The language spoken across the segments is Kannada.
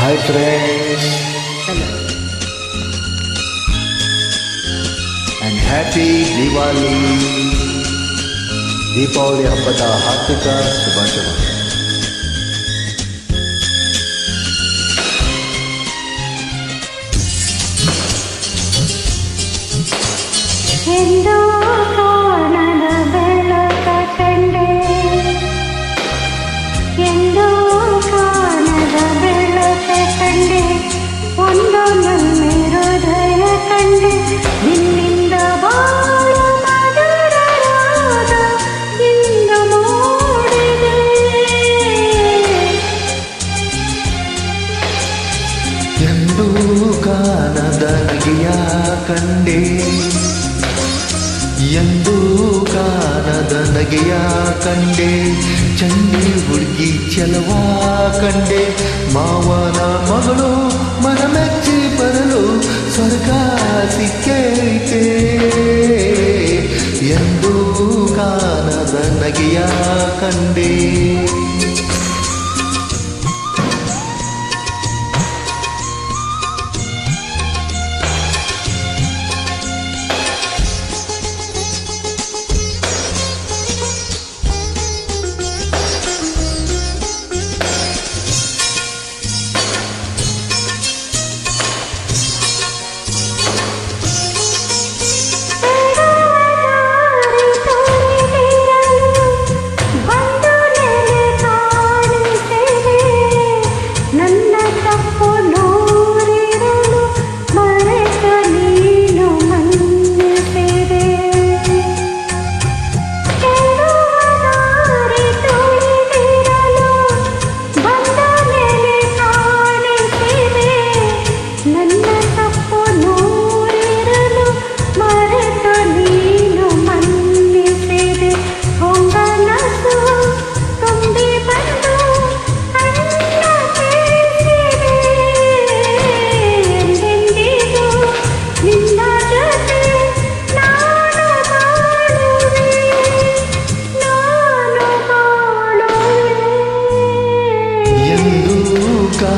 hi friends and happy Diwali Deepavali ಹಬ್ಬದ ಹಾರ್ದಿಕ ಶುಭಾಶಯಗಳು ಎಂದೋ ಕಾಣದ ನಗೆಯ ಕಂಡೆ ಎಂದೂ ಕಾನದ ನಗೆಯ ಕಂಡೆ ಚಂಡಿ ಹುಡುಗಿ ಚಲವ ಕಂಡೆ ಮಾವನ ಮಗಳು ನಗೆಯ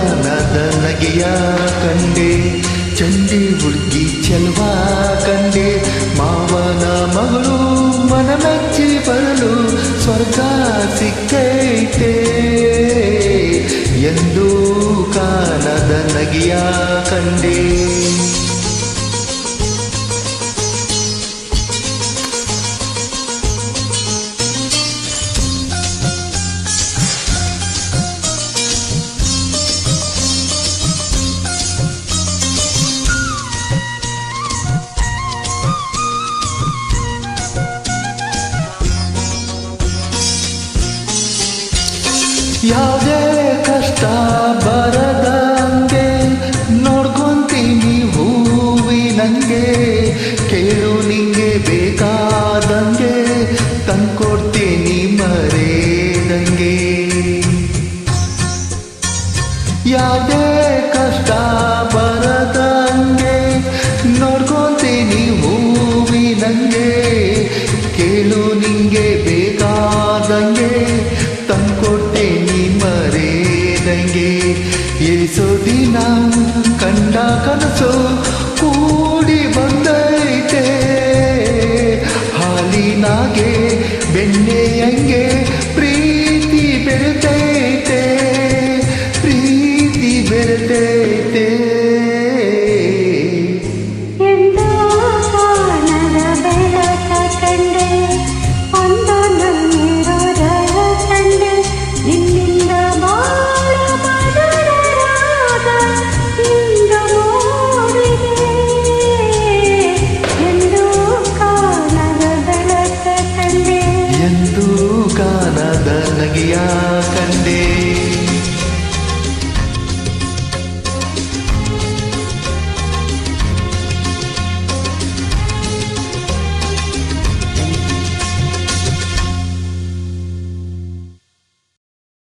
ಕಾಣದ ನಗೆಯ ಕಂಡೆ, ಚಂಡಿ ಹುಡುಗಿ ಚೆಲ್ವ ಕಂಡೆ, ಮಾವನ ಮಗಳು ಮನಮೆಚ್ಚಿ ಬರಲು ಸ್ವರ್ಗ ಸಿಕ್ಕೈತೆ. ಎಂದು ಕಾಣದ ನಗೆಯ ಕಂಡೆ. so